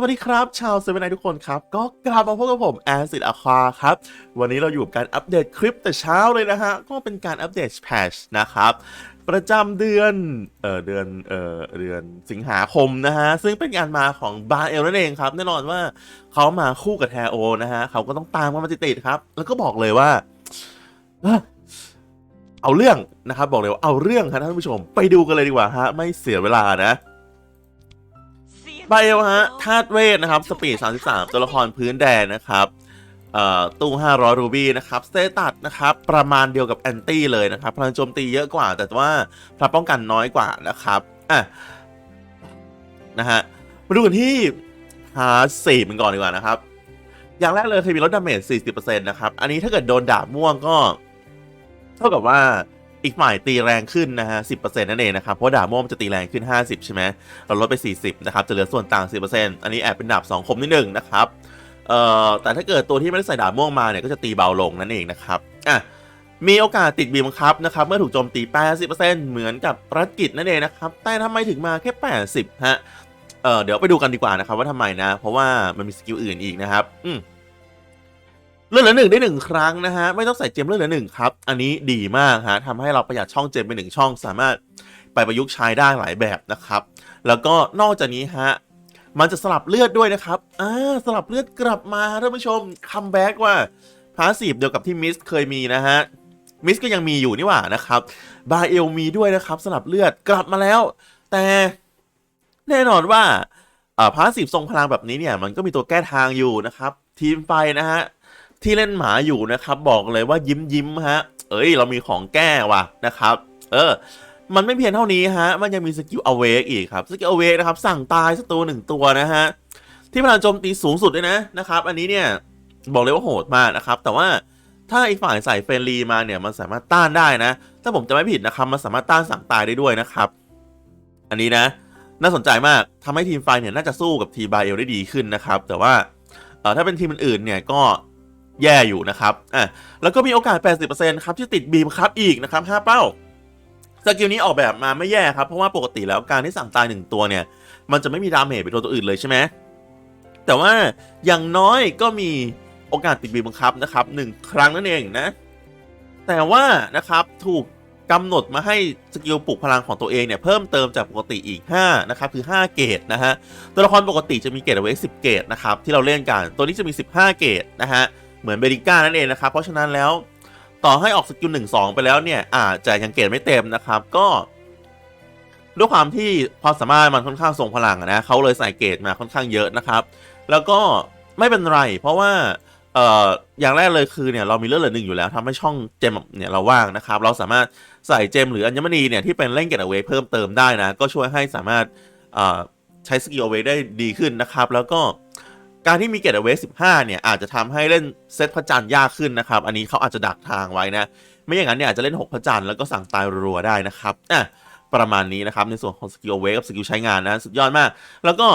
วัสดีครับ ชาวเซเว่นไนทุกคนครับ ก็กลับมาพบกับผมแอนซิดอะควาครับ วันนี้เราอยู่กับการอัปเดตคลิปแต่เช้าเลยนะฮะ ก็เป็นการอัปเดตแพชนะครับ ประจำเดือน เอ่อ เดือน เอ่อ เดือนสิงหาคมนะฮะ ซึ่งเป็นการมาของบาเอลนั่นเองครับ แน่นอนว่าเขามาคู่กับแทโอนะฮะ เขาก็ต้องตามกันมาติดๆครับ แล้วก็บอกเลยว่าเอาเรื่องนะครับ บอกเลยว่าเอาเรื่องครับท่านผู้ชม ไปดูกันเลยดีกว่าฮะ ไม่เสียเวลานะ ไบโอฮะธาตุเวทนะครับ สปีด 33 ตัวละครพื้นแดนนะครับตู้ 500 รูบี้นะครับสเตตัสนะครับ ประมาณเดียวกับแอนตี้เลยนะครับพลังโจมตีเยอะกว่า แต่ว่าพลังป้องกันน้อยกว่านะครับอะนะฮะมาดูกันที่ฮาร์ดสี่มันก่อนดีกว่านะครับ อย่างแรกเลยคือมีลดดาเมจ40%นะครับ อันนี้ถ้าเกิดโดนดาบม่วงก็ เท่ากับว่า อีกฝ่ายตีแรงขึ้นนะฮะ10%นั่นเองนะครับ เพราะดาบม่วงจะตีแรงขึ้น 50 ใช่ไหมเราลดไป 40 นะครับ จะเหลือส่วนต่าง 10%อันนี้แอบเป็นดาบ2คมนิดหนึ่งนะครับเอ่อแต่ถ้าเกิดตัวที่ไม่ได้ใส่ดาบม่วงมาเนี่ยก็จะตีเบาลงนั่นเองนะครับอะมีโอกาสติดบีบบังคับนะครับ เมื่อถูกโจมตี 80%เหมือนกับรัฐกิจนั่นเองนะครับ แต่ทำไมถึงมาแค่ 80 ฮะ เอ่อเดี๋ยวไปดูกันดีกว่านะครับว่าทำไมนะ เพราะว่ามันมีสกิลอื่นอีกนะครับ อืม เลือดเหลือหนึ่งได้หนึ่งครั้งนะฮะไม่ต้องใส่เจมเลือดเหลือหนึ่งครับ อันนี้ดีมากฮะทำให้เราประหยัดช่องเจมไปหนึ่งช่อง สามารถไปประยุกต์ใช้ได้หลายแบบนะครับ แล้วก็นอกจากนี้ฮะมันจะสลับเลือดด้วยนะครับอ่าสลับเลือดกลับมาท่านผู้ชมคัมแบ็กว่าพาสซีฟเดียวกับที่มิสเคยมีนะฮะมิสก็ยังมีอยู่นี่หว่านะครับบาเอลมีด้วยนะครับสลับเลือดกลับมาแล้ว แต่แน่นอนว่าอ่าพาสซีฟทรงพลังแบบนี้เนี่ยมันก็มีตัวแก้ทางอยู่นะครับ ทีมไฟนะฮะ ที่เล่นหมาอยู่นะครับ บอกเลยว่ายิ้มยิ้มฮะ เอ้ย เรามีของแก้ว่ะนะครับ เออ มันไม่เพียงเท่านี้ฮะ มันยังมีสกิลอเวกอีกครับ สกิลอเวกนะครับ สั่งตายศัตรูหนึ่งตัวนะฮะ ที่พลังโจมตีสูงสุดด้วยนะนะครับ อันนี้เนี่ยบอกเลยว่าโหดมากนะครับ แต่ว่าถ้าอีกฝ่ายใส่เฟรนลีมาเนี่ยมันสามารถต้านได้นะ ถ้าผมจะไม่ผิดนะครับ มันสามารถต้านสั่งตายได้ด้วยนะครับ อันนี้นะ น่าสนใจมากทำให้ทีมไฟเนี่ยน่าจะสู้กับทีบาเอลได้ดีขึ้นนะครับ แต่ว่าถ้าเป็นทีมอื่นเนี่ยก็ แย่อยู่นะครับอะแล้วก็มีโอกาส 80%ครับที่ติดบีมครับอีกนะครับ5เป้าสกิลนี้ออกแบบมาไม่แย่ครับ เพราะว่าปกติแล้วการที่สั่งตายหนึ่งตัวเนี่ย มันจะไม่มีดาเมจไปโดนตัวอื่นเลยใช่ไหมแต่ว่าอย่างน้อยก็มีโอกาสติดบีมบังคับนะครับหนึ่งครั้งนั่นเองนะ แต่ว่านะครับถูกกำหนดมาให้สกิลปลุกพลังของตัวเองเนี่ยเพิ่มเติมจากปกติอีก5นะครับคือ 5 เกตนะฮะตัวละครปกติจะมีเกตเอาไว้10 เกตนะครับที่เราเล่นกันตัวนี้จะมี 15 เกตนะฮะ เหมือนเบริก้านั่นเองนะครับ เพราะฉะนั้นแล้วต่อให้ออกสกิลหนึ่งสองไปแล้วเนี่ยอาจจะยังเกรดไม่เต็มนะครับ ก็ ด้วยความที่ความสามารถมันค่อนข้างทรงพลังนะเขาเลยใส่เกรดมาค่อนข้างเยอะนะครับ แล้วก็ไม่เป็นไร เพราะว่าเอ่ออย่างแรกเลยคือเนี่ยเรามีเลือดเหลือหนึ่งอยู่แล้วทำให้ช่องเจมเนี่ยเราว่างนะครับ เราสามารถใส่เจมหรืออัญมณีเนี่ยที่เป็นเล่นเกตเอาไว้เพิ่มเติมได้นะ ก็ช่วยให้สามารถใช้สกิลเอาไว้ได้ดีขึ้นนะครับ แล้วก็ การที่มีเกตเอาไว้15เนี่ยอาจจะทำให้เล่นเซตพระจันทร์ยากขึ้นนะครับ อันนี้เขาอาจจะดักทางไว้นะ ไม่อย่างนั้นเนี่ยอาจจะเล่น 6 พระจันทร์แล้วก็สั่งตายรัวๆได้นะครับอะประมาณนี้นะครับ ในส่วนของสกิลเวกับสกิลใช้งานนะสุดยอดมาก แล้วก็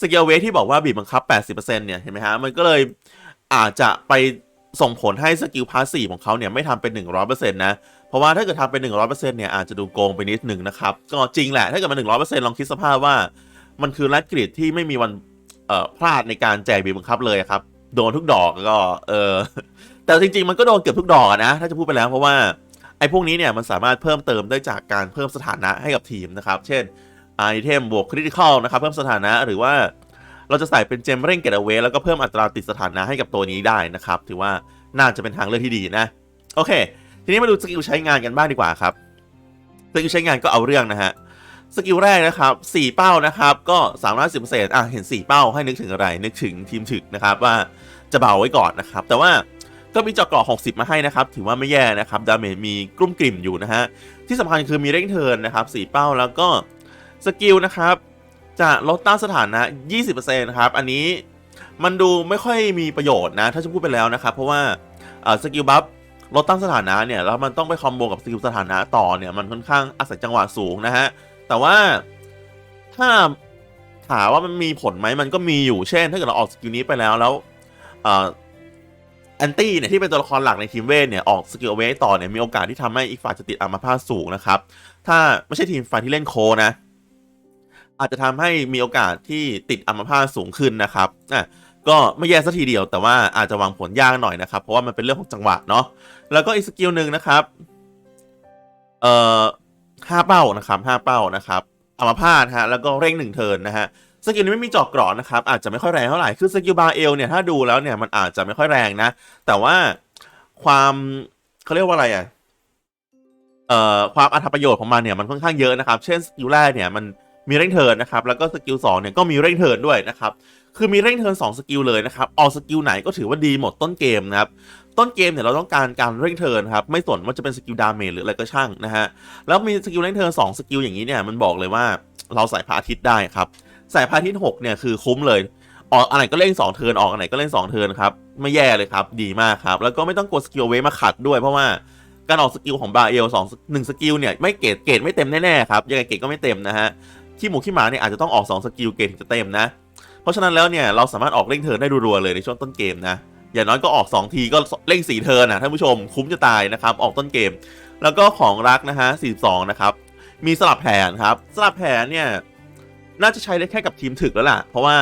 สกิลเวที่บอกว่าบีบบังคับ 80%เนี่ยเห็นไหมฮะมันก็เลยอาจจะไปส่งผลให้สกิลพาสซีฟของเขาเนี่ยไม่ทำเป็น 100%นะ เพราะว่าถ้าเกิดทำเป็น 100%เนี่ยอาจจะดูโกงไปนิดหนึ่งนะครับ ก็จริงแหละ ถ้าเกิดมัน100%ลองคิดสภาพว่า มันคือแรดกริดที่ไม่มีวัน พลาดในการแจกบีบบังคับเลยครับ โดนทุกดอกก็ เออแต่จริง ๆ มันก็โดนเกือบทุกดอกนะ ถ้าจะพูดไปแล้วเพราะว่าไอ้พวกนี้เนี่ยมันสามารถเพิ่มเติมได้จากการเพิ่มสถานะให้กับทีมนะครับ เช่นไอเทมบวกคริติคอลนะครับเพิ่มสถานะหรือว่าเราจะใส่เป็นเจมเร่งเกตเอาไว้แล้วก็เพิ่มอัตราติดสถานะให้กับตัวนี้ได้นะครับ ถือว่าน่าจะเป็นทางเลือกที่ดีนะ โอเค ทีนี้มาดูสกิลใช้งานกันบ้างดีกว่าครับสกิลใช้งานก็เอาเรื่องนะฮะ สกิลแรกนะครับ4เป้านะครับก็3ามร้อยสิบเปอร์เซ็นต์อะเห็น 4 เป้าให้นึกถึงอะไร นึกถึงทีมถึกนะครับว่าจะเบาไว้ก่อนนะครับ แต่ว่าก็มีจาะเกราะ60 มาให้นะครับ ถือว่าไม่แย่นะครับ ดาเมจมีกลุ่มกลิ่มอยู่นะฮะ ที่สำคัญคือมีเร่งเทินนะครับ4เป้าแล้วก็สกิลนะครับจะลดต้านสถานะ 20%นะครับ อันนี้มันดูไม่ค่อยมีประโยชน์นะ ถ้าจะพูดไปแล้วนะครับ เพราะว่าสกิลบัฟลดตั้งสถานะเนี่ยแล้วมันต้องไปคอมโบกับสกิลสถานะต่อเนี่ยมันค่อนข้างอาศัยจังหวะสูงนะฮะ แต่ว่าถ้าถามว่ามันมีผลไหมมันก็มีอยู่เช่น ถ้าเกิดเราออกสกิลนี้ไปแล้วแล้วแอนตี้เนี่ยที่เป็นตัวละครหลักในทีมเวทเนี่ยออกสกิลเวทต่อเนี่ยมีโอกาสที่ทำให้อีกฝ่ายจะติดอัมาพาตสูงนะครับ ถ้าไม่ใช่ทีมฝ่ายที่เล่นโคนะ อาจจะทำให้มีโอกาสที่ติดอัมพาตสูงขึ้นนะครับอะก็ไม่แย่สัทีเดียวแต่ว่าอาจจะวางผลยากหน่อยนะครับ เพราะว่ามันเป็นเรื่องของจังหวะเนาะแล้วก็อีกสกิลหนึ่งนะครับเอ่อ ห้าเป้านะครับห้าเป้านะครับอัมพาตฮะแล้วก็เร่งหนึ่งเทินนะฮะสกิลนี้ไม่มีจอกกรอนนะครับอาจจะไม่ค่อยแรงเท่าไหร่คือสกิลบาเอลเนี่ยถ้าดูแล้วเนี่ยมันอาจจะไม่ค่อยแรงนะ แต่ว่าความเขาเรียกว่าอะไรอะเอ่อความอัตประโยชน์ของมันเนี่ยมันค่อนข้างเยอะนะครับ เช่นสกิลแรกเนี่ยมันมีเร่งเทินนะครับแล้วก็สกิลสองเนี่ยก็มีเร่งเทินด้วยนะครับคือมีเร่งเทินสองสกิลเลยนะครับออกสกิลไหนก็ถือว่าดีหมดต้นเกมนะครับ ต้นเกมเนี่ยเราต้องการการเร่งเทิร์นครับไม่สนว่าจะเป็นสกิลดาเมจหรืออะไรก็ช่างนะฮะแล้วมีสกิลเร่งเทิร์นสองสกิลอย่างนี้เนี่ยมันบอกเลยว่าเราใส่พระอาทิตย์ได้ครับใส่พระอาทิตย์หกเนี่ยคือคุ้มเลยออกอะไรก็เล่นสองเทิร์นออกอะไรก็เล่นสองเทิร์นครับไม่แย่เลยครับดีมากครับแล้วก็ไม่ต้องกดสกิลเวมาขัดด้วยเพราะว่าการออกสกิลของบาเอลสองหนึ่งสกิลเนี่ยไม่เกรดเกรดไม่เต็มแน่ๆครับยังไงเกรดก็ไม่เต็มนะฮะขี้หมูขี้หมาเนี่ยอาจจะต้องออก2สกิลเกรดถึงจะเต็มนะ เพราะฉะนั้นแล้วเนี่ยเราสามารถออกเร่งเทิร์นได้รัวๆเลยในช่วงต้นเกมนะ อย่างน้อยก็ออก 2 ทีก็เร่ง4เทิร์นนะท่านผู้ชมคุ้มจะตายนะครับ ออกต้นเกม แล้วก็ของรักนะฮะ42 นะครับ มีสลับแผนครับ สลับแผนเนี่ย น่าจะใช้ได้แค่กับทีมถึกแล้วล่ะ เพราะว่า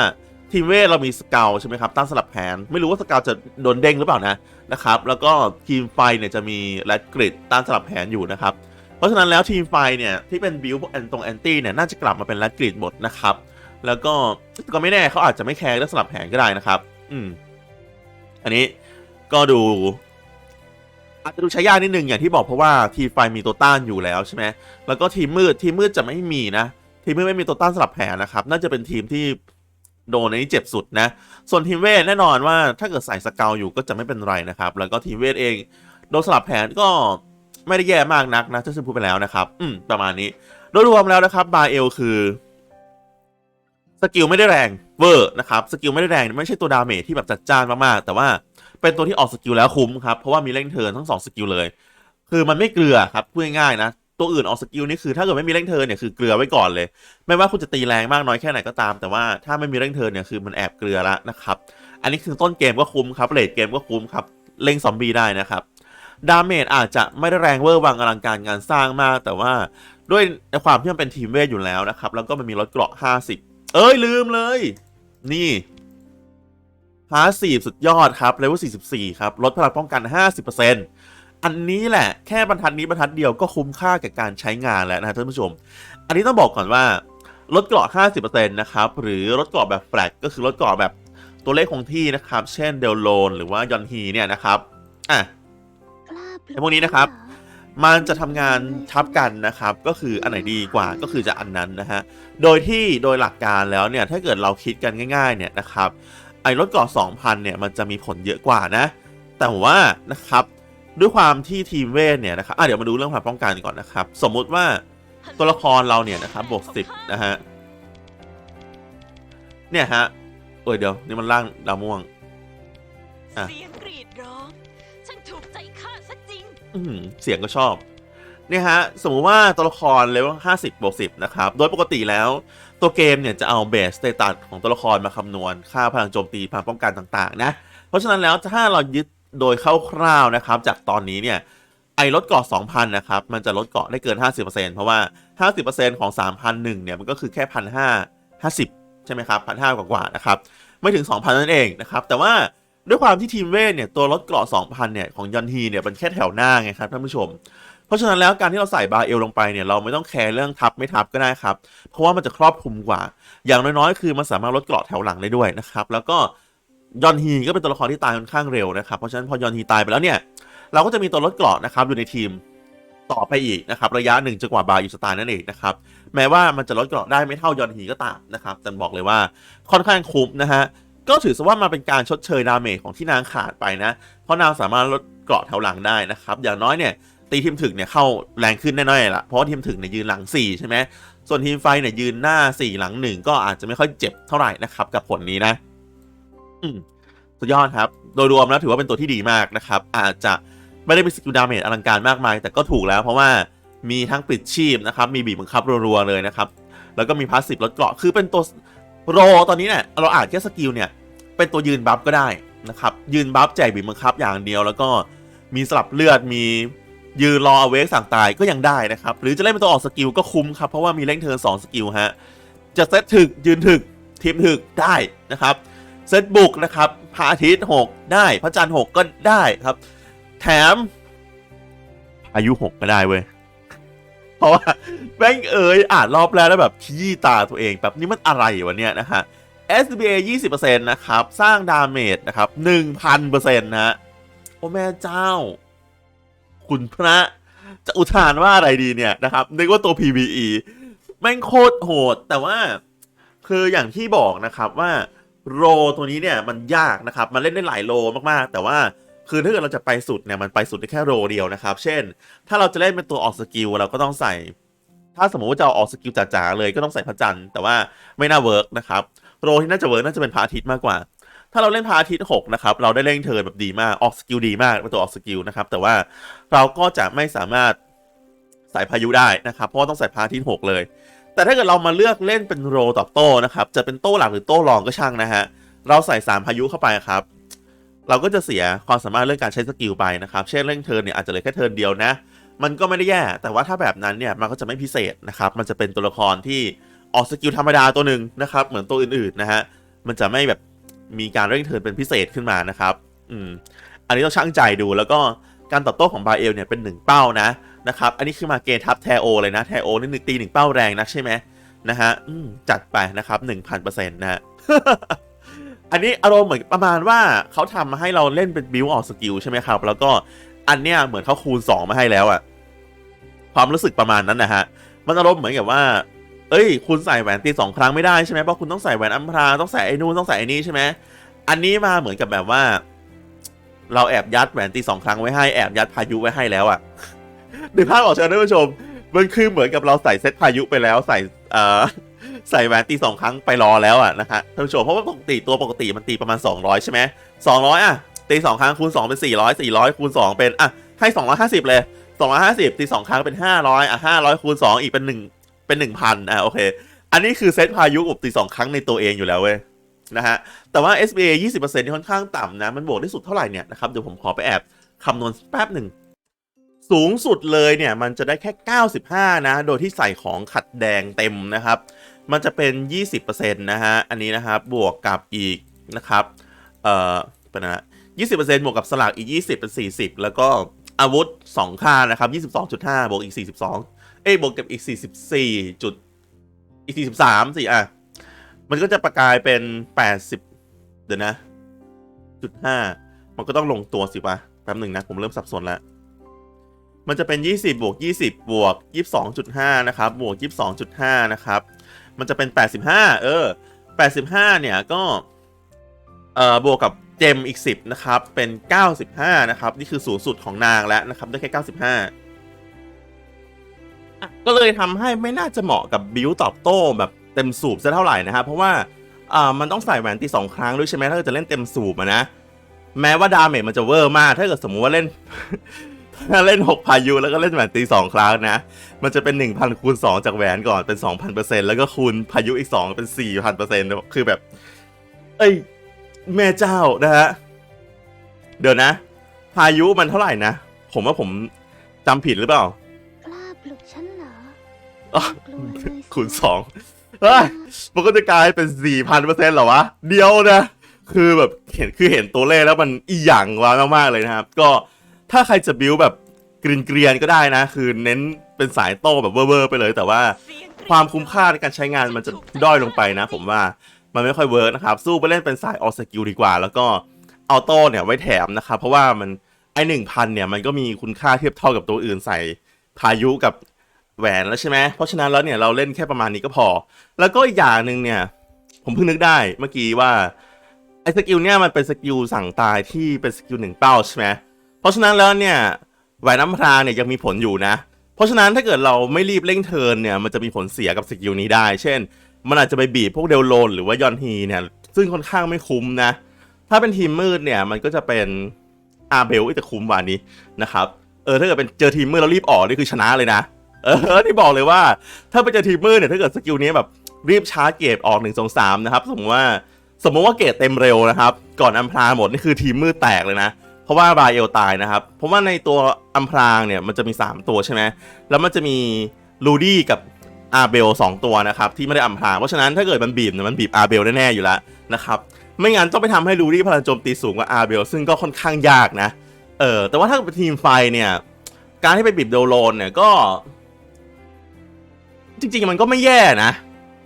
ทีมเวทเรามีสเกลใช่ไหมครับตั้งสลับแผน ไม่รู้ว่าสเกลจะโดนเด้งหรือเปล่านะนะครับ แล้วก็ทีมไฟเนี่ยจะมีแรดกริดต้านสลับแผนอยู่นะครับ เพราะฉะนั้นแล้วทีมไฟเนี่ยที่เป็นบิวกแอนตรงแอนตี้เนี่ยน่าจะกลับมาเป็นแรดกริดหมดนะครับ แล้วก็ก็ไม่แน่เขาอาจจะไม่แคร์เรื่องสลับแผนก็ได้นะครับ อืม อันนี้ก็ดู อาจจะดูใช้ยากนิดนึงอย่างที่บอกเพราะว่าทีไฟมีตัวต้านอยู่แล้วใช่ไหมแล้วก็ทีมมืดทีมมืดจะไม่มีนะ ทีมมืดไม่มีตัวต้านสลับแผนนะครับ น่าจะเป็นทีมที่โดนในนี้เจ็บสุดนะ ส่วนทีมเวทแน่นอนว่าถ้าเกิดใส่สเกลอยู่ก็จะไม่เป็นไรนะครับ แล้วก็ทีมเวทเองโดนสลับแผนก็ไม่ได้แย่มากนักนะที่ฉันพูดไปแล้วนะครับ อืมประมาณนี้ โดยรวมแล้วนะครับบาเอลคือ สกิลไม่ได้แรงเวอร์นะครับสกิลไม่ได้แรงไม่ใช่ตัวดาเมจที่แบบจัดจ้านมากๆ แต่ว่าเป็นตัวที่ออกสกิลแล้วคุ้มครับ เพราะว่ามีเร่งเทิร์นทั้งสองสกิลเลย คือมันไม่เกลือครับพูดง่ายๆนะ ตัวอื่นออกสกิลนี่คือถ้าเกิดไม่มีเร่งเทิร์นเนี่ยคือเกลือไว้ก่อนเลย ไม่ว่าคุณจะตีแรงมากน้อยแค่ไหนก็ตาม แต่ว่าถ้าไม่มีเร่งเทิร์นเนี่ยคือมันแอบเกลือล้วนะครับอันนี้คือต้นเกมก็คุ้มครับเลดเกมก็คุ้มครับเล็งซอมบี้ได้นะครับดาเมจอาจจะไม่ได้แรงเวอร์วังอลังการงานสร้างมาก แต่ว่าด้วยความที่มันเป็นทีมเวทอยู่แล้วนะครับแล้วก็มันมีรถเกราะ 50 เอ้ยลืมเลย นี่พาสีสุดยอดครับเลเวล44 ครับ ลดพลังป้องกัน 50%อันนี้แหละ แค่บรรทัดนี้บรรทัดเดียวก็คุ้มค่ากับการใช้งานแล้วนะท่านผู้ชม อันนี้ต้องบอกก่อนว่า ลดเกราะ 50%นะครับ หรือลดเกราะแบบแฟลกก็คือลดเกราะแบบตัวเลขคงที่นะครับ เช่นเดลโลนหรือว่ายอนฮีเนี่ยนะครับ อะไอ้พวกนี้นะครับ มันจะทำงานทับกันนะครับ ก็คืออันไหนดีกว่าก็คือจะอันนั้นนะฮะ โดยที่โดยหลักการแล้วเนี่ยถ้าเกิดเราคิดกันง่ายๆเนี่ยนะครับไอ้ลดเกราะ2,000เนี่ยมันจะมีผลเยอะกว่านะ แต่ว่านะครับด้วยความที่ทีมเวทเนี่ยนะครับอะเดี๋ยวมาดูเรื่องความป้องกันก่อนนะครับ สมมุติว่าตัวละครเราเนี่ยนะครับบวกสิบนะฮะเนี่ยฮะเอ้ยเดี๋ยวนี่มันร่างดาวม่วงอะ อืเสียงก็ชอบเนี่ยฮะสมมุติว่าตัวละครเลเวล50บวก10นะครับ โดยปกติแล้ว ตัวเกมเนี่ยจะเอาเบสสเตตัสของตัวละครมาคำนวณ ค่าพลังโจมตีพลังป้องกันต่างๆ นะ เพราะฉะนั้นแล้วถ้าเรายึดโดยคร่าวๆนะครับ จากตอนนี้เนี่ยไอ้ลดเกาะ2,000 นะครับ มันจะลดเกาะได้เกิน 50%เพราะว่า 50%ของ 3,001เนี่ยมันก็คือแค่1,550ใช่ไหมครับ1,500กว่าๆนะครับไม่ถึง 2,000 นั่นเองนะครับแต่ว่า ด้วยความที่ทีมเวทเนี่ยตัวลดเกราะ2,000เนี่ยของยอนฮีเนี่ยมันแค่แถวหน้าไงครับท่านผู้ชม เพราะฉะนั้นแล้วการที่เราใส่บาเอลลงไปเนี่ยเราไม่ต้องแคร์เรื่องทับไม่ทับก็ได้ครับ เพราะว่ามันจะครอบคลุมกว่า อย่างน้อยๆ คือมันสามารถลดเกราะแถวหลังได้ด้วยนะครับแล้วก็ยอนฮีก็เป็นตัวละครที่ตายค่อนข้างเร็วนะครับเพราะฉะนั้นพอยอนฮีตายไปแล้วเนี่ยเราก็จะมีตัวลดเกราะนะครับอยู่ในทีมต่อไปอีกนะครับระยะหนึ่งจนกว่าบาอยู่สตาร์นั่นเองนะครับแม้ว่ามันจะลดเกราะได้ไม่เท่ายอนฮีก็ตามนะครับแต่บอกเลยว่าค่อนข้างคุ้มนะฮะ ก็ถือซะว่ามาเป็นการชดเชยดาเมจของที่นางขาดไปนะ เพราะนางสามารถลดเกราะแถวหลังได้นะครับ อย่างน้อยเนี่ยตีทีมถึกเนี่ยเข้าแรงขึ้นแน่ๆละเพราะทีมถึกเนี่ยยืนหลัง 4 ใช่ไหมส่วนทีมไฟเนี่ยยืนหน้า 4 หลัง 1 ก็อาจจะไม่ค่อยเจ็บเท่าไหร่นะครับ กับผลนี้นะ อืมสุดยอดครับ โดยรวมแล้วถือว่าเป็นตัวที่ดีมากนะครับ อาจจะไม่ได้เป็นสกิลดาเมจอลังการมากมาย แต่ก็ถูกแล้วเพราะว่ามีทั้งปิดชีพนะครับ มีบีบบังคับรัวๆเลยนะครับ แล้วก็มีพาสซีฟลดเกราะ คือเป็นตัว โรตอนนี้เนี่ยเราอาจแค่สกิลเนี่ยเป็นตัวยืนบัฟก็ได้นะครับยืนบัฟแจกบีบบังคับอย่างเดียว แล้วก็มีสลับเลือดมียืนรอเอาเวกสั่งตายก็ยังได้นะครับ หรือจะเล่นเป็นตัวออกสกิลก็คุ้มครับ เพราะว่ามีเร่งเทิร์นสองสกิลฮะจะเซตถึกยืนถึกทีมถึกได้นะครับเซตบุกนะครับพระอาทิตย์หกได้พระจันทร์หกก็ได้ครับ แถมอายุหกก็ได้เว้ย เพราะว่าแม่งเอ๋ยอ่านรอบแล้วแล้วแบบขี้ตาตัวเองแบบนี้มันอะไรวะเนี่ยนะฮะ SBA 20%นะครับ สร้างดาเมจนะครับ 1,000%นะฮะ โอ้แม่เจ้า คุณพระจะอุทานว่าอะไรดีเนี่ยนะครับ นึกว่าตัว PVE แม่งโคตรโหด แต่ว่าคืออย่างที่บอกนะครับว่าโรตัวนี้เนี่ยมันยากนะครับ มันเล่นได้หลายโรมากๆ แต่ว่า คือถ้าเกิดเราจะไปสุดเนี่ยมันไปสุดได้แค่โรเดียวนะครับ เช่น ถ้าเราจะเล่นเป็นตัวออกสกิลเราก็ต้องใส่ ถ้าสมมติว่าจะเอาออกสกิลจ๋าๆเลยก็ต้องใส่พระจันทร์แต่ว่าไม่น่าเวิร์กนะครับโรที่น่าจะเวิร์กน่าจะเป็นพระอาทิตย์มากกว่า ถ้าเราเล่นพระอาทิตย์6นะครับเราได้เล่นเทิร์นแบบดีมากออกสกิลดีมากเป็นตัวออกสกิลนะครับแต่ว่าเราก็จะไม่สามารถใส่พายุได้นะครับเพราะว่าต้องใส่พระอาทิตย์6เลย แต่ถ้าเกิดเรามาเลือกเล่นเป็นโรตอบโต้นะครับจะเป็นโต้หลักหรือโต้รองก็ช่างนะฮะเราใส่3พายุเข้าไปครับ เราก็จะเสียความสามารถเรื่องการใช้สกิลไปนะครับ เช่นเล่นเทิร์นเนี่ยอาจจะเหลือแค่เทิร์นเดียวนะ มันก็ไม่ได้แย่ แต่ว่าถ้าแบบนั้นเนี่ยมันก็จะไม่พิเศษนะครับ มันจะเป็นตัวละครที่ออกสกิลธรรมดาตัวหนึ่งนะครับ เหมือนตัวอื่นๆนะฮะ มันจะไม่แบบมีการเร่งเทิร์นเป็นพิเศษขึ้นมานะครับ อืม อันนี้ต้องช่างใจดู แล้วก็การตอบโต้ของบาเอลเนี่ยเป็นหนึ่งเป้านะนะครับ อันนี้คือมาเกทับแทโอเลยนะแทโอนี่หนึ่งตีหนึ่งเป้าแรงนะใช่ไหมนะฮะอืมจัดไปนะครับหนึ่งพันเปอร์เซ็นต์นะฮะ อันนี้อารมณ์เหมือนประมาณว่าเขาทำมาให้เราเล่นเป็นบิวออกสกิลใช่ไหมครับ แล้วก็อันเนี้ยเหมือนเขาคูณ 2 มาให้แล้วอะความรู้สึกประมาณนั้นนะฮะ มันอารมณ์เหมือนกับว่า เอ้ย คุณใส่แหวนตีสองครั้งไม่ได้ใช่ไหมเพราะคุณต้องใส่แหวนอัมพราต้องใส่ไอ้นู่นต้องใส่ไอ้นี่ใช่ไหมอันนี้มาเหมือนกับแบบว่า เราแอบยัดแหวนตีสองครั้งไว้ให้แอบยัดพายุไว้ให้แล้วอะนึกภาพออกใช่ไหมท่านผู้ชม มันคือเหมือนกับเราใส่เซตพายุไปแล้วใส่เอ่อ ใส่แหวนตีสองครั้งไปรอแล้วอะนะฮะท่านผู้ชมเพราะว่าปกติตัวปกติมันตีประมาณ 200 ใช่ไหม200อะตีสองครั้งคูณ 2 เป็น 400 400คูณ2เป็นอะให้ 250 เลย 250ตีสองครั้งเป็น 500อะ500คูณ2อีกเป็น1เป็น1,000อะโอเค อันนี้คือเซตพายุอบตีสองครั้งในตัวเองอยู่แล้วเว้ยนะฮะแต่ว่า SBA 20%นี่ค่อนข้างต่ำนะ มันบวกได้สุดเท่าไหร่เนี่ยนะครับเดี๋ยวผมขอไปแอบคำนวณแป๊บหนึ่งสูงสุดเลยเนี่ยมันจะได้แค่ 95 นะ โดยที่ใส่ของขัดแดงเต็มนะครับ มันจะเป็น 20%นะฮะ อันนี้นะครับ บวกกับอีกนะครับ เอ่อเป็นนะ20%บวกกับสลากอีก 20 เป็น 40 แล้วก็อาวุธ 2 ค่านะครับ 22.5 บวกอีก 42 เอ้ยบวกกับอีก 44 จุดอีก 43สิอะ มันก็จะประกายเป็น 80 เดี๋ยวนะจุด5มันก็ต้องลงตัวสิวะแป๊บหนึ่งนะ ผมเริ่มสับสนแล้ว มันจะเป็น 20 บวก 20 บวก 22.5 นะครับ บวก 22.5 นะครับ มันจะเป็น 85 เออ 85 เนี่ยก็เอ่อบวกกับเจมอีก 10 นะครับ เป็น 95 นะครับ นี่คือสูงสุดของนางแล้วนะครับ ได้แค่ 95 ก็เลยทำให้ไม่น่าจะเหมาะกับบิวตอบโต้แบบเต็มสูบซะเท่าไหร่นะครับ เพราะว่าอ่ามันต้องใส่แหวนตีสองครั้งด้วยใช่ไหมถ้าเกิดจะเล่นเต็มสูบอะนะ แม้ว่าดาเมจมันจะเวอร์มาก ถ้าเกิดสมมุติว่าเล่น ถ้าเล่น 6 พายุแล้วก็เล่นแหวนตี2ครั้งนะ มันจะเป็น 1,000 คูณ 2 จากแหวนก่อนเป็น 2,000%แล้วก็คูณพายุอีก 2 เป็น 4,000%คือแบบ เอ้ย แม่เจ้านะฮะ เดี๋ยวนะ พายุมันเท่าไหร่นะ ผมว่าผมจำผิดหรือเปล่า กล้าปลุกฉันเหรออ๋อ กลัวเลยสิคูณสองเฮ้ยมันก็จะกลายเป็น4,000เปอร์เซ็นต์เหรอวะ เดียวนะ คือแบบเห็นคือเห็นตัวเลขแล้วมันอีหยังว้ามากๆเลยนะครับ ก็ ถ้าใครจะบิวแบบกรีนเกรียนก็ได้นะ คือเน้นเป็นสายโต้แบบเวอร์ไปเลย แต่ว่าความคุ้มค่าในการใช้งานมันจะด้อยลงไปนะ ผมว่ามันไม่ค่อยเวิร์กนะครับ สู้ไปเล่นเป็นสายออสกิลดีกว่า แล้วก็ออโต้เนี่ยไว้แถมนะครับ เพราะว่ามันไอหนึ่งพันเนี่ยมันก็มีคุณค่าเทียบเท่ากับตัวอื่นใส่พายุกับแหวนแล้วใช่ไหมเพราะฉะนั้นแล้วเนี่ยเราเล่นแค่ประมาณนี้ก็พอ แล้วก็อีกอย่างหนึ่งเนี่ยผมเพิ่งนึกได้เมื่อกี้ว่าไอสกิลเนี่ยมันเป็นสกิลสั่งตายที่เป็นสกิลหนึ่งเป้าใช่ไหม เพราะฉะนั้นแล้วเนี่ยแหวนน้ำพรางเนี่ยยังมีผลอยู่นะ เพราะฉะนั้นถ้าเกิดเราไม่รีบเร่งเทิร์นเนี่ยมันจะมีผลเสียกับสกิลนี้ได้ เช่น มันอาจจะไปบีบพวกเดลโลนหรือว่ายอนฮีเนี่ยซึ่งค่อนข้างไม่คุ้มนะ ถ้าเป็นทีมมืดเนี่ยมันก็จะเป็นอาเบลที่คุ้มกว่านี้นะครับเออถ้าเกิดเป็นเจอทีมมืดแล้วรีบออกนี่คือชนะเลยนะ เออที่บอกเลยว่า ถ้าไปเจอทีมมืดเนี่ยถ้าเกิดสกิลนี้แบบรีบชาร์จเกตออก1 2 3นะครับสมมติว่าสมมติว่าเกตเต็มเร็วนะครับ ก่อนอัมพราหมดนี่คือทีมมืดแตกเลยนะเราะว่าบาเอลตายนะครับ เพราะว่าในตัวอัมพรางเนี่ยมันจะมี 3 ตัวใช่ไหมแล้วมันจะมีลูดี้กับอาเบลสองตัวนะครับ ที่ไม่ได้อำพราง เพราะฉะนั้นถ้าเกิดมันบีบเนี่ยมันบีบอาเบลแน่ๆอยู่แล้วนะครับ ไม่งั้นต้องไปทำให้ลูรี่พลังโจมตีสูงกว่าอาเบลซึ่งก็ค่อนข้างยากนะ เออแต่ว่าถ้าเป็นทีมไฟเนี่ย การที่ไปบีบเดลโลนเนี่ยก็ จริง ๆ มันก็ไม่แย่นะ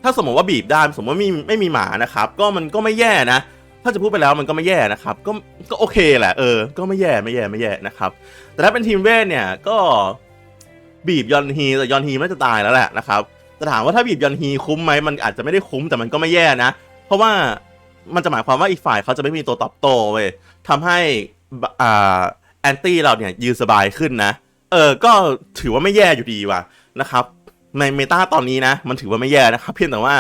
ถ้าสมมติว่าบีบได้สมมติว่าไม่มีไม่มีหมานะครับ ก็มันก็ไม่แย่นะ ถ้าจะพูดไปแล้วมันก็ไม่แย่นะครับ ก็ก็โอเคแหละเออ ก็ไม่แย่ไม่แย่ไม่แย่นะครับ แต่ถ้าเป็นทีมเวทเนี่ยก็บีบยอนฮีแต่ยอนฮีน่าจะตายแล้วแหละนะครับแต่ถามว่าถ้าบีบยอนฮีคุ้มไหมมันอาจจะไม่ได้คุ้มแต่มันก็ไม่แย่นะ เพราะว่ามันจะหมายความว่าอีกฝ่ายเขาจะไม่มีตัวตอบโต้เว้ยทำให้อ่าแอนตี้เราเนี่ยยืนสบายขึ้นนะ เออ ก็ถือว่าไม่แย่อยู่ดีว่ะนะครับ ในเมตาตอนนี้นะ มันถือว่าไม่แย่นะครับ เพียงแต่ว่า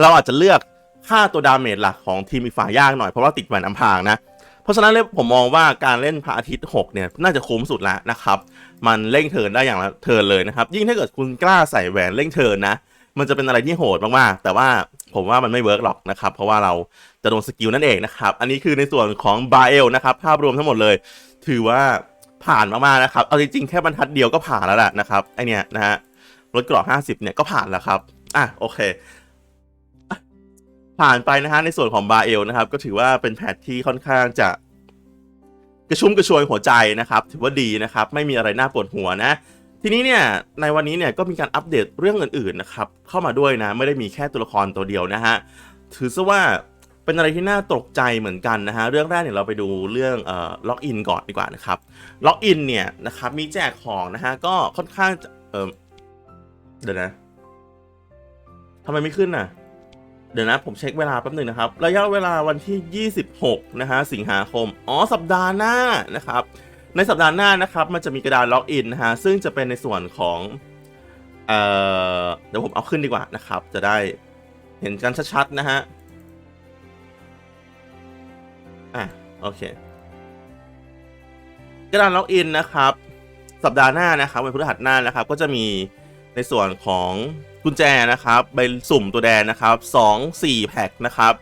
เราอาจจะเลือก ค่าตัวดาเมจหลักของทีมอีกฝ่ายยากหน่อยเพราะว่าติดแหวนอำพางนะ เพราะฉะนั้นเลยผมมองว่าการเล่นพระอาทิตย์6เนี่ยน่าจะคุ้มสุดแล้วนะครับ มันเร่งเทินได้อย่างละเทินเลยนะครับ ยิ่งถ้าเกิดคุณกล้าใส่แหวนเร่งเทินนะ มันจะเป็นอะไรที่โหดมากๆ แต่ว่าผมว่ามันไม่เวิร์กหรอกนะครับ เพราะว่าเราจะโดนสกิลนั่นเองนะครับ อันนี้คือในส่วนของบาเอลนะครับภาพรวมทั้งหมดเลย ถือว่าผ่านมากๆนะครับ เอาจริงๆแค่บรรทัดเดียวก็ผ่านแล้วแหละนะครับไอเนี้ยนะฮะรถกรอบ 50เนี่ยก็ผ่านแล้วครับ อะโอเค ผ่านไปนะฮะในส่วนของบาเอลนะครับ ก็ถือว่าเป็นแพทที่ค่อนข้างจะกระชุ่มกระชวยหัวใจนะครับ ถือว่าดีนะครับ ไม่มีอะไรน่าปวดหัวนะ ทีนี้เนี่ยในวันนี้เนี่ยก็มีการอัปเดตเรื่องอื่นๆนะครับเข้ามาด้วยนะ ไม่ได้มีแค่ตัวละครตัวเดียวนะฮะถือซะว่าเป็นอะไรที่น่าตกใจเหมือนกันนะฮะเรื่องแรกเนี่ยเราไปดูเรื่องเอ่อล็อกอินก่อนดีกว่านะครับล็อกอินเนี่ยนะครับมีแจกของนะฮะก็ค่อนข้างเออเดี๋ยวนะทำไมไม่ขึ้นน่ะ เดี๋ยวนะผมเช็คเวลาแป๊บหนึ่งนะครับ ระยะเวลาวันที่ 26 นะฮะสิงหาคม อ๋อ สัปดาห์หน้านะครับ ในสัปดาห์หน้านะครับ มันจะมีกระดานล็อกอินนะฮะ ซึ่งจะเป็นในส่วนของเอ่อเดี๋ยวผมเอาขึ้นดีกว่านะครับ จะได้เห็นกันชัดๆนะฮะ อะ โอเค กระดานล็อกอินนะครับ สัปดาห์หน้านะครับวันพฤหัสหน้านะครับ ก็จะมี ในส่วนของกุญแจนะครับใบสุ่มตัวแดงนะครับสองสี่แพ็คนะครับ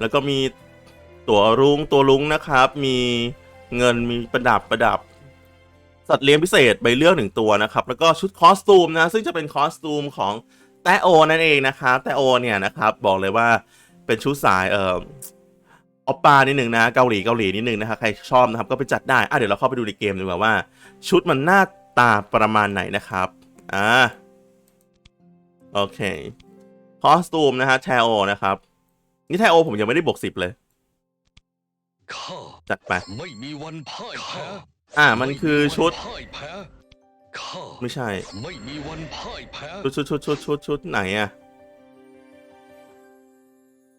แล้วก็มีตัวรุ้งตัวลุงนะครับ มีเงินมีประดับประดับ สัตว์เลี้ยงพิเศษใบเลือกหนึ่งตัวนะครับ แล้วก็ชุดคอสตูมนะซึ่งจะเป็นคอสตูมของแตโอนั่นเองนะครับแตโอเนี่ยนะครับบอกเลยว่าเป็นชุดสายเอ่อออปปานิดหนึ่งนะเกาหลีเกาหลีนิดหนึ่งนะครับใครชอบนะครับก็ไปจัดได้อะเดี๋ยวเราเข้าไปดูในเกมดีกว่าว่า ชุดมันหน้าตาประมาณไหนนะครับอ่า โอเคคอสตูมนะฮะแทโอนะครับ นี่แทโอผมยังไม่ได้บวกสิบเลย ข้าจัดไป ไม่มีวันพ่ายแพ้อ่า มันคือชุด ไม่มีวันพ่ายแพ้ข้าไม่ใช่ ไม่มีวันพ่ายแพ้ชุดชุดชุดชุดชุดชุดไหนอะ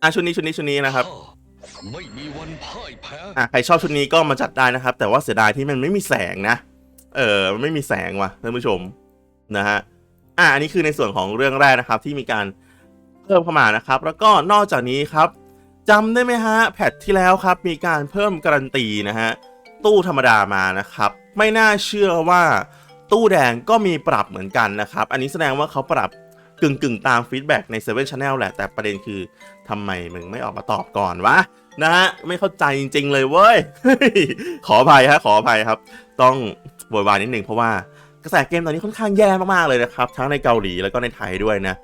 อะชุดนี้ชุดนี้ชุดนี้นะครับ ข้าไม่มีวันพ่ายแพ้อะใครชอบชุดนี้ก็มาจัดได้นะครับ แต่ว่าเสียดายที่มันไม่มีแสงนะ เออมันไม่มีแสงว่ะท่านผู้ชมนะฮะ อะอันนี้คือในส่วนของเรื่องแรกนะครับที่มีการเพิ่มเข้ามานะครับ แล้วก็นอกจากนี้ครับจำได้ไหมฮะแพทที่แล้วครับมีการเพิ่มการันตีนะฮะตู้ธรรมดามานะครับ ไม่น่าเชื่อว่าตู้แดงก็มีปรับเหมือนกันนะครับ อันนี้แสดงว่าเขาปรับกึ่งกึ่งๆตามฟีดแบ็กใน 7 Channel แหละ แต่ประเด็นคือทำไมมึงไม่ออกมาตอบก่อนวะ นะฮะ ไม่เข้าใจจริง ๆ เลยเว้ย ขออภัยฮะ ขออภัยครับ ต้องโวยวายนิดหนึ่งเพราะว่า กระแสเกมตอนนี้ค่อนข้างแย่มากๆเลยนะครับ ทั้งในเกาหลีแล้วก็ในไทยด้วยนะ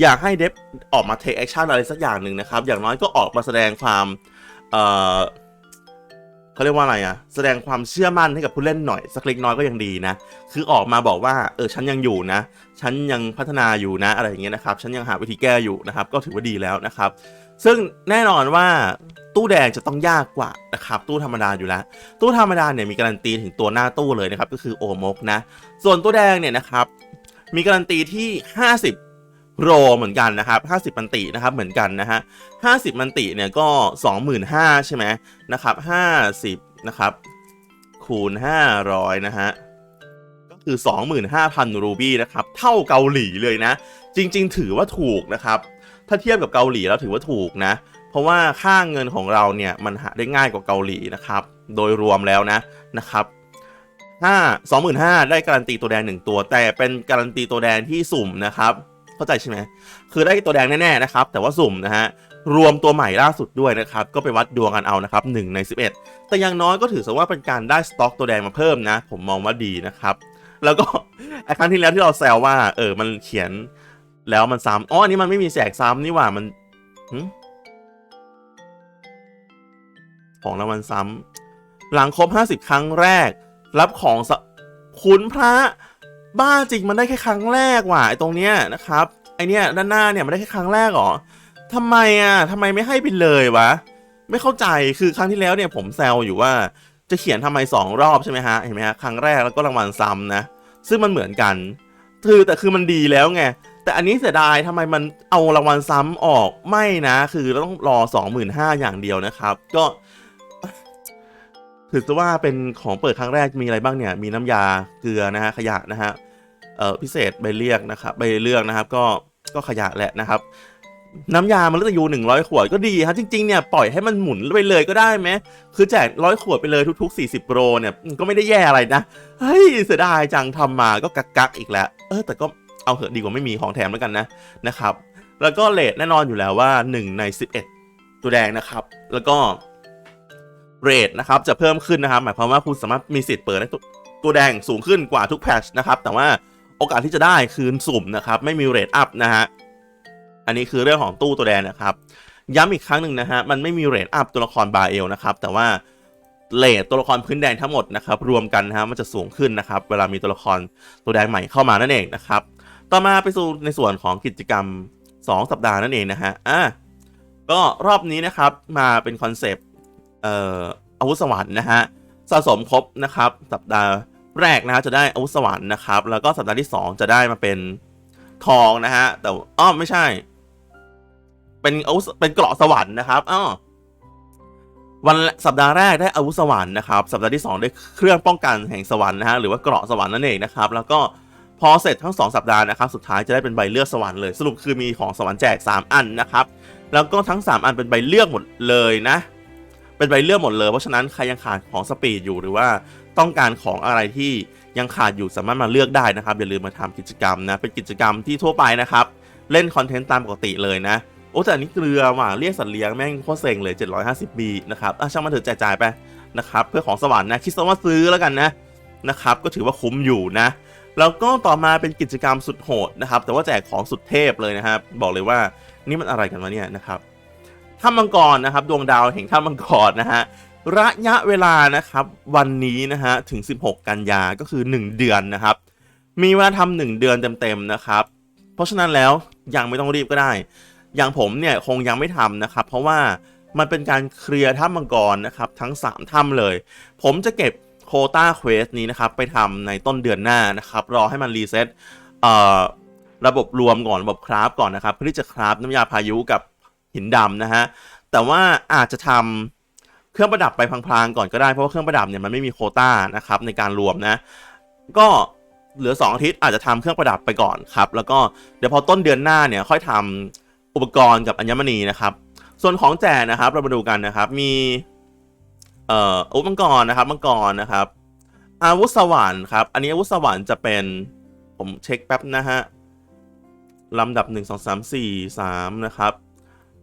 อยากให้เดฟออกมาเทคแอคชั่นอะไรสักอย่างหนึ่งนะครับ อย่างน้อยก็ออกมาแสดงความ เขาเรียกว่าอะไรอะแสดงความเชื่อมั่นให้กับผู้เล่นหน่อยสักเล็กน้อยก็ยังดีนะ คือออกมาบอกว่าเออฉันยังอยู่นะ ฉันยังพัฒนาอยู่นะอะไรอย่างเงี้ยนะครับ ฉันยังหาวิธีแก้อยู่นะครับ ก็ถือว่าดีแล้วนะครับ ซึ่งแน่นอนว่าตู้แดงจะต้องยากกว่านะครับตู้ธรรมดาอยู่แล้ว ตู้ธรรมดาเนี่ยมีการันตีถึงตัวหน้าตู้เลยนะครับก็คือโอมกนะ ส่วนตู้แดงเนี่ยนะครับมีการันตีที่ 50 โรเหมือนกันนะครับ 50 มันตินะครับเหมือนกันนะฮะ 50 มันติเนี่ยก็ 25,000 ใช่ไหมนะครับ 50 นะครับ คูณ 500 นะฮะ ก็คือ 25,000 รูบี้นะครับ เท่าเกาหลีเลยนะ จริง ๆ ถือว่าถูกนะครับ ถ้าเทียบกับเกาหลีแล้วถือว่าถูกนะ เพราะว่าค่าเงินของเราเนี่ยมันหาได้ง่ายกว่าเกาหลีนะครับ โดยรวมแล้วนะนะครับห้าสองหมื่นห้าได้การันตีตัวแดงหนึ่งตัว แต่เป็นการันตีตัวแดงที่สุ่มนะครับ เข้าใจใช่ไหมคือได้ตัวแดงแน่ๆนะครับ แต่ว่าสุ่มนะฮะรวมตัวใหม่ล่าสุดด้วยนะครับ ก็ไปวัดดวงกันเอานะครับ1ใน 11 แต่อย่างน้อยก็ถือซะว่าเป็นการได้สต็อกตัวแดงมาเพิ่มนะ ผมมองว่าดีนะครับ แล้วก็ไอ้ครั้งที่แล้วที่เราแซวว่า เออมันเขียนแล้วมันซ้ำอ๋ออันนี้มันไม่มีแจกซ้ำนี่หว่ามันของรางวัลซ้ำหลังครบ 50 ครั้งแรก รับของคุณพระ บ้าจริงมันได้แค่ครั้งแรกว่ะไอตรงเนี้ยนะครับไอเนี้ยด้านหน้าเนี่ยมันได้แค่ครั้งแรกเหรอทำไมอะทำไมไม่ให้ไปเลยวะ ไม่เข้าใจคือครั้งที่แล้วเนี่ยผมแซวอยู่ว่าจะเขียนทำไมสองรอบใช่ไหมฮะเห็นไหมฮะครั้งแรกแล้วก็รางวัลซ้ำนะซึ่งมันเหมือนกันคือแต่คือมันดีแล้วไงแต่อันนี้เสียดายทำไมมันเอารางวัลซ้ำออกไม่นะ คือเราต้องรอ 25,000 อย่างเดียวนะครับ ก็ ถือว่าเป็นของเปิดครั้งแรกมีอะไรบ้างเนี่ย มีน้ำยาเกลือนะฮะขยะนะฮะเอ่อพิเศษใบเรียกนะครับใบเลือกนะครับ ก็ก็ขยะแหละนะครับ น้ำยามันก็จะอยู่หนึ่งร้อยขวดก็ดีครับจริงๆเนี่ยปล่อยให้มันหมุนไปเลยก็ได้ไหมคือแจกร้อยขวดไปเลยทุกๆ 40โปรเนี่ยก็ไม่ได้แย่อะไรนะเฮ้ยเสียดายจังทำมาก็กักกักๆอีกแล้ว เออแต่ก็เอาเถอะดีกว่าไม่มีของแถมแล้วกันนะนะครับ แล้วก็เลทแน่นอนอยู่แล้วว่า 1 ใน 11 ตัวแดงนะครับ แล้วก็ เรทนะครับจะเพิ่มขึ้นนะครับ หมายความว่าคุณสามารถมีสิทธิ์เปิดได้ตัวแดงสูงขึ้นกว่าทุกแพชนะครับ แต่ว่าโอกาสที่จะได้คือสุ่มนะครับ ไม่มีเรทอัพนะฮะ อันนี้คือเรื่องของตู้ตัวแดงนะครับ ย้ำอีกครั้งหนึ่งนะฮะ มันไม่มีเรทอัพตัวละครบาเอลนะครับ แต่ว่าเรทตัวละครพื้นแดงทั้งหมดนะครับ รวมกันนะฮะมันจะสูงขึ้นนะครับ เวลามีตัวละครตัวแดงใหม่เข้ามานั่นเองนะครับ ต่อมาไปสู่ในส่วนของกิจกรรม 2 สัปดาห์นั่นเองนะฮะ อะก็รอบนี้นะครับมาเป็นคอนเซปต์ อาวุธสวรรค์นะฮะสะสมครบนะครับ สัปดาห์แรกนะฮะจะได้อาวุธสวรรค์นะครับ แล้วก็สัปดาห์ที่ 2 จะได้มาเป็นทองนะฮะแต่อ้อไม่ใช่ เป็นอาวุธเป็นเกราะสวรรค์นะครับอ้อวันสัปดาห์แรกได้อาวุธสวรรค์นะครับ สัปดาห์ที่ 2 ได้เครื่องป้องกันแห่งสวรรค์นะฮะหรือว่าเกราะสวรรค์นั่นเองนะครับ แล้วก็พอเสร็จทั้ง 2 สัปดาห์นะครับ สุดท้ายจะได้เป็นใบเลือกสวรรค์เลย สรุปคือมีของสวรรค์แจก 3 อันนะครับ แล้วก็ทั้ง 3 อันเป็นใบเลือกหมดเลยนะ เป็นใบเลือกหมดเลย เพราะฉะนั้นใครยังขาดของสปีดอยู่หรือว่าต้องการของอะไรที่ยังขาดอยู่สามารถมาเลือกได้นะครับอย่าลืมมาทำกิจกรรมนะเป็นกิจกรรมที่ทั่วไปนะครับเล่นคอนเทนต์ตามปกติเลยนะโอ้แต่อันนี้เกลือว่ะเรียกสัตว์เลี้ยงแม่งโคตรเซ็งเลย 750บีนะครับอะช่างมันเถอะจ่ายๆไปนะครับเพื่อของสวรรค์นะคิดซะว่าซื้อแล้วกันนะนะครับก็ถือว่าคุ้มอยู่นะ แล้วก็ต่อมาเป็นกิจกรรมสุดโหดนะครับแต่ว่าแจกของสุดเทพเลยนะครับบอกเลยว่านี่มันอะไรกันวะเนี่ยนะครับ ถ้ำมังกรนะครับ ดวงดาวแห่งถ้ำมังกรนะฮะระยะเวลานะครับวันนี้นะฮะถึง 16 กันยาก็คือ 1 เดือนนะครับ มีเวลาทำหนึ่งเดือนเต็มๆนะครับ เพราะฉะนั้นแล้วยังไม่ต้องรีบก็ได้ อย่างผมเนี่ยคงยังไม่ทำนะครับ เพราะว่ามันเป็นการเคลียร์ถ้ำมังกรนะครับ ทั้ง 3ถ้ำเลย ผมจะเก็บโคต้าเควสนี้นะครับ ไปทำในต้นเดือนหน้านะครับ รอให้มันรีเซ็ตระบบรวมก่อนระบบคราฟก่อนนะครับ เพื่อที่จะคราฟน้ำยาพายุกับ หินดำนะฮะ แต่ว่าอาจจะทำเครื่องประดับไปพลางๆก่อนก็ได้เพราะว่าเครื่องประดับเนี่ยมันไม่มีโคต้านะครับในการรวมนะ ก็เหลือ 2 อาทิตย์อาจจะทำเครื่องประดับไปก่อนครับ แล้วก็เดี๋ยวพอต้นเดือนหน้าเนี่ยค่อยทำอุปกรณ์กับอัญมณีนะครับ ส่วนของแจกนะครับเรามาดูกันนะครับมีเอ่ออาวุธมังกรนะครับมังกรนะครับ อาวุธสวรรค์ครับอันนี้อาวุธสวรรค์จะเป็นผมเช็คแป๊บนะฮะลำดับ 1 2 3 4 3นะครับ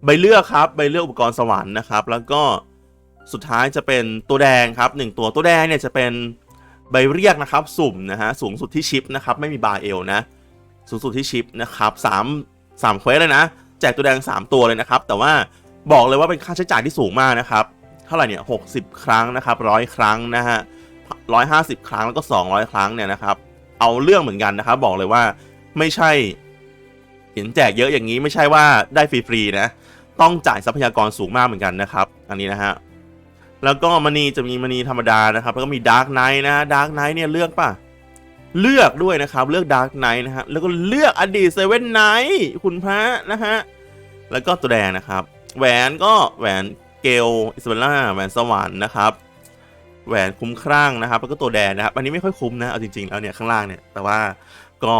ใบเลือกครับใบเลือกอุปกรณ์สวรรค์นะครับ แล้วก็สุดท้ายจะเป็นตัวแดงครับหนึ่งตัวตัวแดงเนี่ยจะเป็นใบเรียกนะครับสุ่มนะฮะสูงสุดที่ชิปนะครับไม่มีบาเอลนะสูงสุดที่ชิปนะครับสามสามเควสเลยนะแจกตัวแดง 3 ตัวเลยนะครับ แต่ว่าบอกเลยว่าเป็นค่าใช้จ่ายที่สูงมากนะครับเท่าไหร่เนี่ยหกสิบครั้งนะครับร้อยครั้งนะฮะร้อยห้าสิบครั้งแล้วก็ 200 ครั้งเนี่ยนะครับ เอาเรื่องเหมือนกันนะครับ บอกเลยว่าไม่ใช่เห็นแจกเยอะอย่างนี้ไม่ใช่ว่าได้ฟรีๆนะ ต้องจ่ายทรัพยากรสูงมากเหมือนกันนะครับ อันนี้นะฮะ แล้วก็มณีจะมีมณีธรรมดานะครับ แล้วก็มีดาร์กไนท์นะดาร์กไนท์เนี่ยเลือกป่ะ เลือกด้วยนะครับ เลือกดาร์กไนท์นะฮะ แล้วก็เลือกอดีตเซเว่นไนท์คุณพระนะฮะ แล้วก็ตัวแดงนะครับ แหวนก็แหวนเกลอิสเบลล่าแหวนสวรรค์นะครับแหวนคุ้มครั่งนะครับ แล้วก็ตัวแดงนะครับ อันนี้ไม่ค่อยคุ้มนะ เอาจริงๆแล้วเนี่ยข้างล่างเนี่ย แต่ว่าก็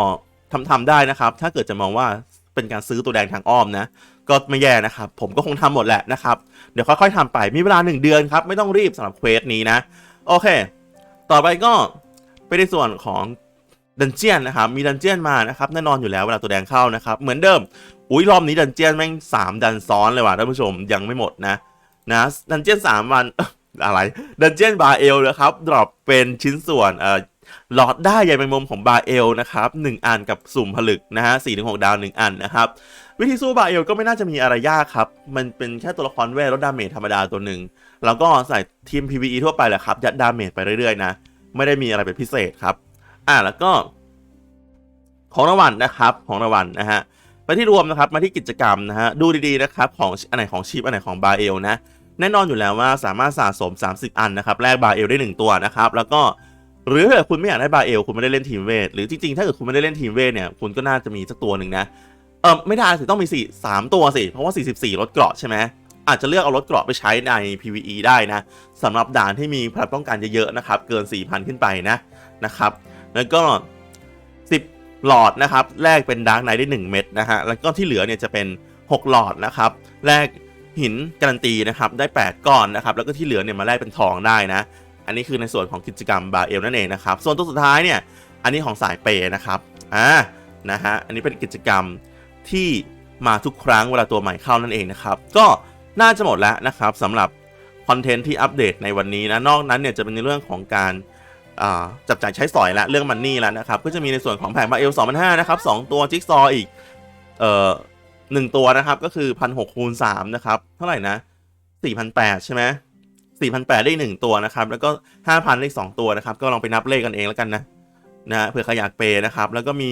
ทำทำได้นะครับ ถ้าเกิดจะมองว่า เป็นการซื้อตัวแดงทางอ้อมนะ ก็ไม่แย่นะครับ ผมก็คงทำหมดแหละนะครับ เดี๋ยวค่อยๆทำไปมีเวลา 1 เดือนครับ ไม่ต้องรีบสำหรับเควสนี้นะ โอเค ต่อไปก็ไปในส่วนของดันเจียนนะครับ มีดันเจียนมานะครับแน่นอนอยู่แล้วเวลาตัวแดงเข้านะครับ เหมือนเดิม อุ้ยรอบนี้ดันเจียนแม่งสามดันซ้อนเลยว่ะท่านผู้ชมยังไม่หมดนะนะดันเจียนสามวันอะไรดันเจียนบาเอลนะครับดรอปเป็นชิ้นส่วนเอ่อ หลอดได้ใยแมงมุมของบาเอลนะครับหนึ่งอันกับสุ่มผลึกนะฮะสี่ถึงหกดาวหนึ่งอันนะครับ วิธีสู้บาเอลก็ไม่น่าจะมีอะไรยากครับ มันเป็นแค่ตัวละครเวทลดดาเมจธรรมดาตัวหนึ่งแล้วก็ใส่ทีม PVE ทั่วไปแหละครับ ยัดดาเมจไปเรื่อยๆนะ ไม่ได้มีอะไรเป็นพิเศษครับ อ่าแล้วก็ ของรางวัลนะครับ ของรางวัลนะฮะไปที่รวมนะครับมาที่กิจกรรมนะฮะดูดีๆนะครับของอันไหนของชีพอันไหนของบาเอลนะแน่นอนอยู่แล้วว่าสามารถสะสม 30 อันนะครับแลกบาเอลได้ 1 ตัวนะครับ แล้วก็ หรือถ้าเกิดคุณไม่อยากได้บาเอลคุณไม่ได้เล่นทีมเวทหรือจริงๆถ้าเกิดคุณไม่ได้เล่นทีมเวทเนี่ยคุณก็น่าจะมีสักตัวหนึ่งนะเออไม่ได้สิต้องมีสี่สามตัวสิเพราะว่า 44ลดเกราะใช่ไหมอาจจะเลือกเอารถเกราะไปใช้ใน PVE ได้นะสำหรับด่านที่มีพลังป้องกันเยอะๆนะครับเกิน 4,000 ขึ้นไปนะนะครับแล้วก็ 10 หลอดนะครับแลกเป็นดาร์กไนท์ได้ 1 เม็ดนะฮะแล้วก็ที่เหลือเนี่ยจะเป็น 6 หลอดนะครับแลกหินการันตีนะครับได้ 8 ก้อนนะครับแล้วก็ที่เหลือเนี่ยมาแลกเป็นทองได้นะ อันนี้คือในส่วนของกิจกรรมบาเอลนั่นเองนะครับ ส่วนตัวสุดท้ายเนี่ย อันนี้ของสายเปย์นะครับอ่านะฮะอันนี้เป็นกิจกรรมที่มาทุกครั้งเวลาตัวใหม่เข้านั่นเองนะครับ ก็น่าจะหมดแล้วนะครับสำหรับคอนเทนต์ที่อัปเดตในวันนี้นะนอกนั้นเนี่ยจะเป็นในเรื่องของการจับจ่ายใช้สอยและเรื่องมันนี่แล้วนะครับ ก็จะมีในส่วนของแผงมาเอล2 5 0 0นะครับ2ตัวจิ๊กซออีกเอ่อหนึ่งตัวนะครับก็คือ1,600คูณ3นะครับ เท่าไหร่นะ4,800ใช่ไหม 4,800 ได้อีกหนึ่งตัวนะครับ แล้วก็ 5,000 ได้อีกสองตัวนะครับ ก็ลองไปนับเลขกันเองแล้วกันนะนะเผื่อใครอยากเปย์นะครับ แล้วก็มี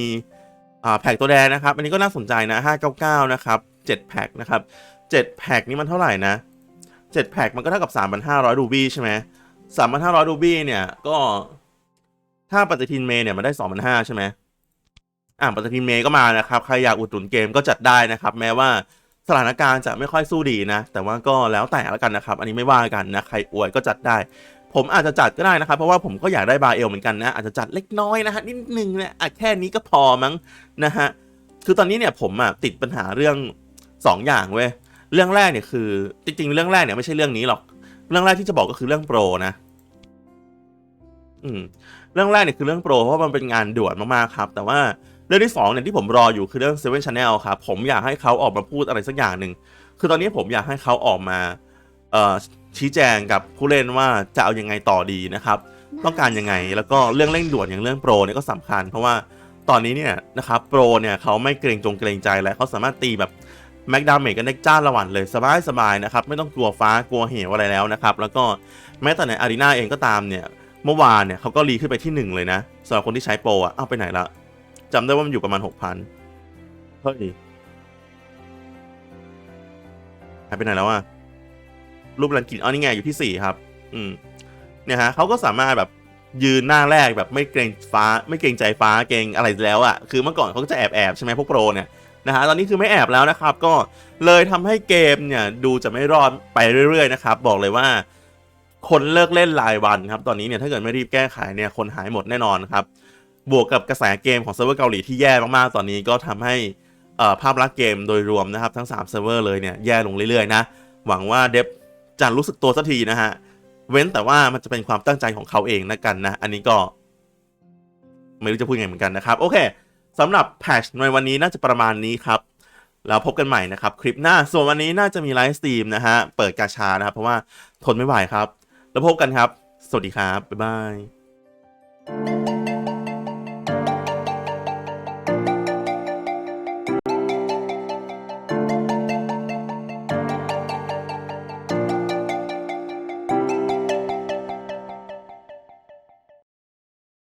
อ่าแพ็กตัวแดงนะครับ อันนี้ก็น่าสนใจนะ 599 นะครับ 7 แพ็กนะครับ 7 แพ็กนี่มันเท่าไหร่นะ 7 แพ็กมันก็เท่ากับ 3,500 รูบี้ใช่ไหม3,500 รูบี้เนี่ย ก็ถ้าปฏิทินเมย์เนี่ยมันได้2,500ใช่ไหมอ่าปฏิทินเมย์ก็มานะครับ ใครอยากอุดหนุนเกมก็จัดได้นะครับ แม้ว่า สถานการณ์จะไม่ค่อยสู้ดีนะ แต่ว่าก็แล้วแต่ล้วกันนะครับ อันนี้ไม่ว่ากันนะ ใครอวยก็จัดได้ ผมอาจจะจัดก็ได้นะครับ เพราะว่าผมก็อยากได้บาเอลเหมือนกันนะ อาจจะจัดเล็กน้อยนะฮะนิดนึงนะอาจแค่นี้ก็พอมั้งนะฮะ คือตอนนี้เนี่ยผมอะติดปัญหาเรื่อง 2 อย่างเว้ย เรื่องแรกเนี่ยคือ จริง ๆ เรื่องแรกเนี่ยไม่ใช่เรื่องนี้หรอก เรื่องแรกที่จะบอกก็คือเรื่องโปรนะ อืม เรื่องแรกเนี่ยคือเรื่องโปรเพราะมันเป็นงานด่วนมากๆครับ แต่ว่า เรื่องที่สองเนี่ยที่ผมรออยู่คือเรื่อง Seven Channel ครับผมอยากให้เขาออกมาพูดอะไรสักอย่างหนึ่งคือตอนนี้ผมอยากให้เขาออกมาชี้แจงกับผู้เล่นว่าจะเอายังไงต่อดีนะครับต้องการยังไงแล้วก็เรื่องเร่งด่วนอย่างเรื่องโปรเนี่ยก็สำคัญ เพราะว่าตอนนี้เนี่ยนะครับโปรเนี่ยเขาไม่เกรงจงเกรงใจแล้วเขาสามารถตีแบบแม็กดาเมจกันได้จ้าละวันเลยสบายสบายๆนะครับไม่ต้องกลัวฟ้ากลัวเหวอะไรแล้วนะครับแล้วก็แม้แต่ในอารีนาเองก็ตามเนี่ยเมื่อวานเนี่ยเขาก็รีขึ้นไปที่หนึ่งเลยนะสำหรับคนที่ใช้โปรอะเอาไปไหนละ จำได้ว่ามันอยู่ประมาณหกพันเฮ้ยหายไปไหนแล้วอะรูปรันกินอ๋อนี่ไงอยู่ที่สี่ครับ อืม เนี่ยฮะเขาก็สามารถแบบยืนหน้าแรกแบบไม่เกรงฟ้า ไม่เกรงใจฟ้าเกรงอะไรแล้วอะ่ะคือเมื่อก่อนเขาก็จะแอบแอบๆใช่ไหมพวกโปรเนี่ยนะฮะตอนนี้คือไม่แอบแล้วนะครับ ก็เลยทำให้เกมเนี่ย ดูจะไม่รอดไปเรื่อยๆนะครับ บอกเลยว่า คนเลิกเล่นรายวันครับ ตอนนี้เนี่ยถ้าเกิดไม่รีบแก้ไขเนี่ยคนหายหมดแน่นอนครับ บวกกับกระแสเกมของเซิร์ฟเวอร์เกาหลีที่แย่มากๆ ตอนนี้ก็ทำให้ภาพลักษณ์เกมโดยรวมนะครับ ทั้ง 3 เซิร์ฟเวอร์เลยเนี่ยแย่ลงเรื่อยๆนะ หวังว่าเดฟจะรู้สึกตัวสักทีนะฮะ เว้นแต่ว่ามันจะเป็นความตั้งใจของเขาเองนะกันนะ อันนี้ก็ ไม่รู้จะพูดยังไงเหมือนกันนะครับ โอเคสำหรับแพชในวันนี้น่าจะประมาณนี้ครับ แล้วพบกันใหม่นะครับ คลิปหน้าส่วนวันนี้น่าจะมีไลฟ์สตรีมนะฮะเปิดกาชานะครับเพราะว่าทนไม่ไหวครับ แล้วพบกันครับ สวัสดีครับบ๊ายบาย